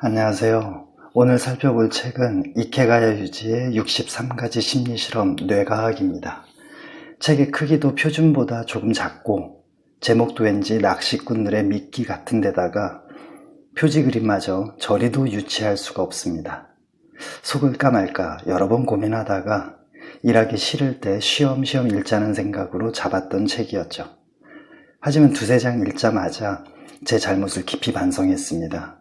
안녕하세요. 오늘 살펴볼 책은 이케가야 유지의 63가지 심리실험 뇌과학입니다. 책의 크기도 표준보다 조금 작고 제목도 왠지 낚시꾼들의 미끼 같은 데다가 표지 그림마저 저리도 유치할 수가 없습니다. 속을까 말까 여러 번 고민하다가 일하기 싫을 때 쉬엄쉬엄 읽자는 생각으로 잡았던 책이었죠. 하지만 두세 장 읽자마자 제 잘못을 깊이 반성했습니다.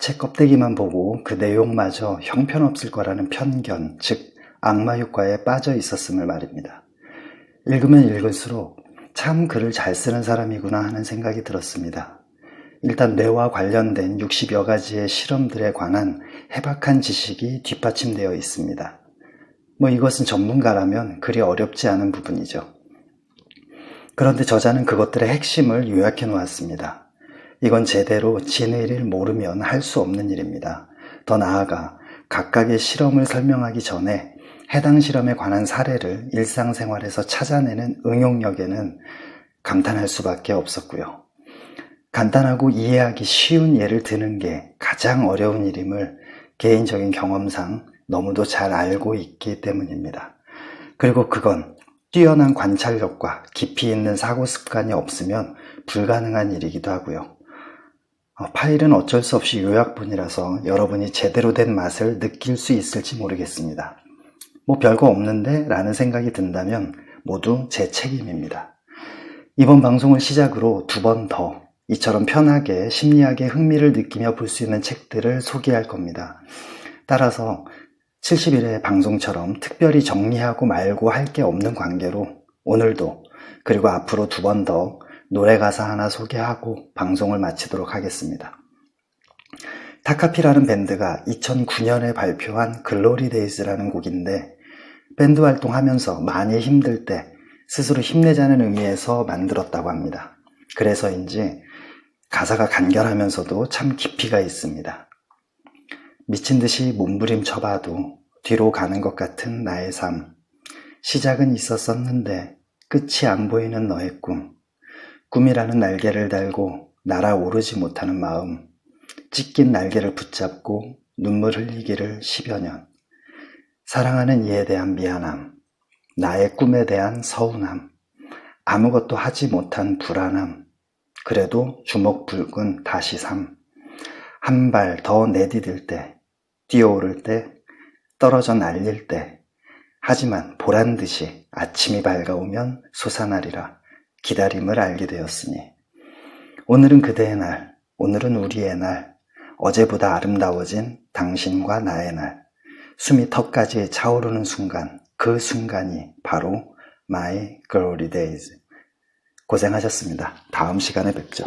책 껍데기만 보고 그 내용마저 형편없을 거라는 편견, 즉 악마 효과에 빠져 있었음을 말입니다. 읽으면 읽을수록 참 글을 잘 쓰는 사람이구나 하는 생각이 들었습니다. 일단 뇌와 관련된 60여 가지의 실험들에 관한 해박한 지식이 뒷받침되어 있습니다. 뭐 이것은 전문가라면 그리 어렵지 않은 부분이죠. 그런데 저자는 그것들의 핵심을 요약해 놓았습니다. 이건 제대로 진의를 모르면 할 수 없는 일입니다. 더 나아가 각각의 실험을 설명하기 전에 해당 실험에 관한 사례를 일상생활에서 찾아내는 응용력에는 감탄할 수밖에 없었고요. 간단하고 이해하기 쉬운 예를 드는 게 가장 어려운 일임을 개인적인 경험상 너무도 잘 알고 있기 때문입니다. 그리고 그건 뛰어난 관찰력과 깊이 있는 사고 습관이 없으면 불가능한 일이기도 하고요. 어, 파일은 어쩔 수 없이 요약본이라서 여러분이 제대로 된 맛을 느낄 수 있을지 모르겠습니다. 뭐 별거 없는데 라는 생각이 든다면 모두 제 책임입니다. 이번 방송을 시작으로 두 번 더 이처럼 편하게 심리학의 흥미를 느끼며 볼 수 있는 책들을 소개할 겁니다. 따라서 70일의 방송처럼 특별히 정리하고 말고 할 게 없는 관계로 오늘도 그리고 앞으로 두 번 더 노래 가사 하나 소개하고 방송을 마치도록 하겠습니다. 타카피라는 밴드가 2009년에 발표한 글로리 데이즈라는 곡인데 밴드 활동하면서 많이 힘들 때 스스로 힘내자는 의미에서 만들었다고 합니다. 그래서인지 가사가 간결하면서도 참 깊이가 있습니다. 미친 듯이 몸부림 쳐봐도 뒤로 가는 것 같은 나의 삶. 시작은 있었었는데 끝이 안 보이는 너의 꿈. 꿈이라는 날개를 달고 날아오르지 못하는 마음. 찢긴 날개를 붙잡고 눈물 흘리기를 10여 년. 사랑하는 이에 대한 미안함. 나의 꿈에 대한 서운함. 아무것도 하지 못한 불안함. 그래도 주먹 붉은 다시 삶. 한 발 더 내디딜 때, 뛰어오를 때, 떨어져 날릴 때, 하지만 보란 듯이 아침이 밝아오면 솟아나리라 기다림을 알게 되었으니. 오늘은 그대의 날, 오늘은 우리의 날, 어제보다 아름다워진 당신과 나의 날, 숨이 턱까지 차오르는 순간, 그 순간이 바로 My Glory Days. 고생하셨습니다. 다음 시간에 뵙죠.